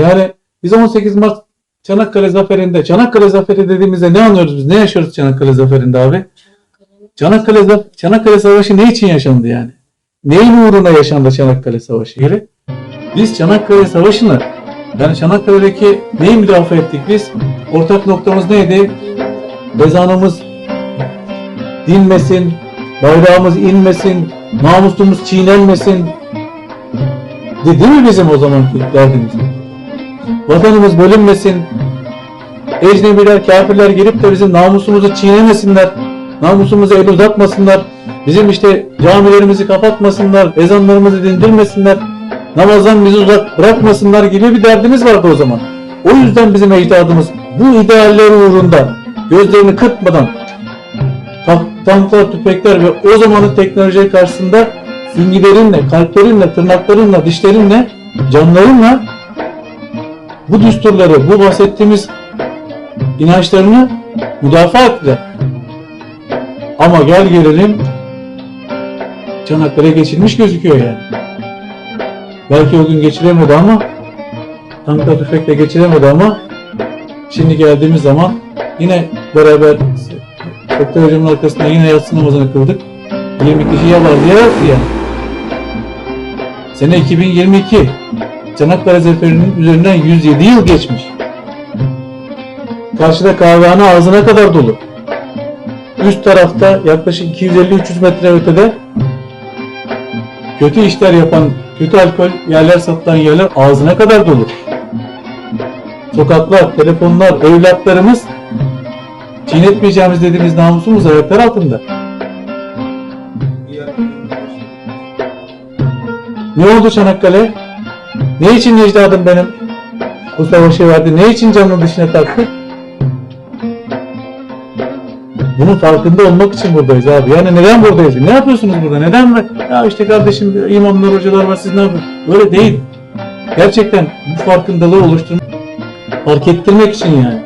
Yani biz 18 Mart Çanakkale Zaferi'nde, Çanakkale Zaferi dediğimizde ne anlıyoruz biz? Ne yaşıyoruz Çanakkale Zaferi'nde abi? Çanakkale, Çanakkale Savaşı ne için yaşandı yani? Neyin uğruna yaşandı Çanakkale Savaşı? Yeri? Biz Çanakkale Savaşı'nı yani Çanakkale'deki neyi müdafaa ettik biz? Ortak noktamız neydi? Ezanımız dinmesin, bayrağımız inmesin, namusumuz çiğnenmesin. De- Değil mi bizim o zamanki derdimiz? Vatanımız bölünmesin, ecnebiler, kafirler gelip de bizim namusumuzu çiğnemesinler, namusumuza el uzatmasınlar, bizim işte camilerimizi kapatmasınlar, ezanlarımızı dindirmesinler, namazdan bizi uzak bırakmasınlar gibi bir derdimiz vardı o zaman. O yüzden bizim ecdadımız bu idealler uğrunda gözlerini kırpmadan tank- tanklar, tüfekler ve o zamanın teknoloji karşısında süngilerinle, kalplerinle, tırnaklarınla, dişlerinle, canlarınla bu düsturları, bu bahsettiğimiz inançlarını müdafaa ettiler. Ama gel gelelim Çanakkale geçilmiş gözüküyor yani. Belki o gün geçilemedi ama tankla tüfekle geçilemedi ama şimdi geldiğimiz zaman yine beraber Doktor hocamın arkasında yine yatsı namazını kıldık. 20 kişi ya var diye yattı yani. Sene 2022. Çanakkale Zaferi'nin üzerinden 107 yıl geçmiş. Karşıda kahvehane ağzına kadar dolu. Üst tarafta yaklaşık 250-300 metre ötede kötü işler yapan, kötü alkol yerler satılan yerler ağzına kadar dolu. Sokaklar, telefonlar, evlatlarımız çiğnetmeyeceğimiz dediğimiz namusumuz ayaklar altında. Ne oldu Çanakkale? Ne için ecdadım benim bu savaşı verdi? Ne için canını dışına taktı? Bunun farkında olmak için buradayız abi. Yani neden buradayız? Ne yapıyorsunuz burada? Neden? Ya işte kardeşim imamlar, hocalar var siz ne yapıyorsunuz? Böyle değil. Gerçekten bu farkındalığı oluşturmak, fark ettirmek için yani.